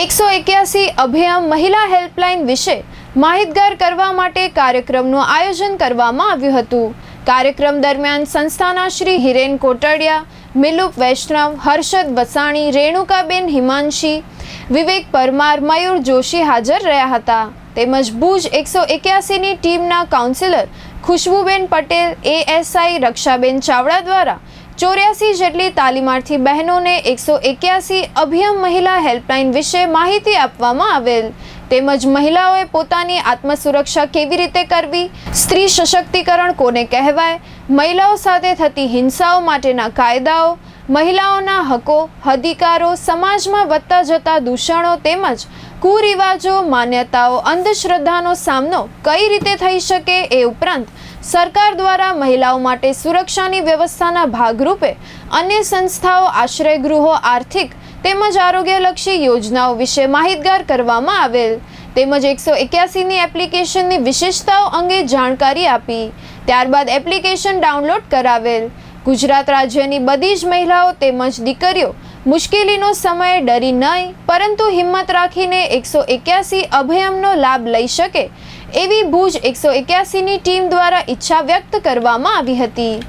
એકસો એક્યાસી અભિયાન મહિલા હેલ્પલાઇન વિશે માહિતગાર કરવા માટે કાર્યક્રમનું આયોજન કરવામાં આવ્યું હતું. કાર્યક્રમ દરમિયાન સંસ્થાના શ્રી હિરેન કોટડિયા, મિલુપ વૈષ્ણવ, હર્ષદ વસાણી, રેણુકાબેન હિમાંશી, વિવેક પરમાર, મયુર જોશી હાજર રહ્યા હતા. તેમજ ભુજ એકસો એક્યાસીની ટીમના કાઉન્સિલર ખુશ્બુબેન પટેલ, એએસઆઈ રક્ષાબેન ચાવડા દ્વારા ચોર્યાસી જેટલી તાલીમાર્થી બહેનોને એકસો એક્યાસી અભિયમ મહિલા હેલ્પલાઇન વિશે માહિતી આપવામાં આવેલ. તેમજ મહિલાઓએ પોતાની આત્મસુરક્ષા કેવી રીતે કરવી, સ્ત્રી સશક્તિકરણ કોને કહેવાય, મહિલાઓ સાથે થતી હિંસાઓ માટેના કાયદાઓ, મહિલાઓના હકો, અધિકારો, સમાજમાં વધતા જતા દૂષણો તેમજ કુરિવાજો, માન્યતાઓ, અંધશ્રદ્ધાનો સામનો કઈ રીતે થઈ શકે એ ઉપરાંત સરકાર દ્વારા મહિલાઓ માટે સુરક્ષાની વ્યવસ્થાના ભાગરૂપે અન્ય સંસ્થાઓ, આશ્રયગૃહો, આર્થિક તેમજ આરોગ્યલક્ષી યોજનાઓ વિશે માહિતગાર કરવામાં આવેલ. તેમજ એકસો એક્યાસીની એપ્લિકેશનની વિશેષતાઓ અંગે જાણકારી આપી. ત્યારબાદ એપ્લિકેશન ડાઉનલોડ કરાવેલ. ગુજરાત રાજ્યની બધી જ મહિલાઓ તેમજ દીકરીઓ મુશ્કેલીનો સમય ડરી નહીં, પરંતુ હિંમત રાખીને એકસો એક્યાસી અભયમનો લાભ લઈ શકે એવી ભુજ એકસો એક્યાસીની ટીમ દ્વારા ઈચ્છા વ્યક્ત કરવામાં આવી હતી.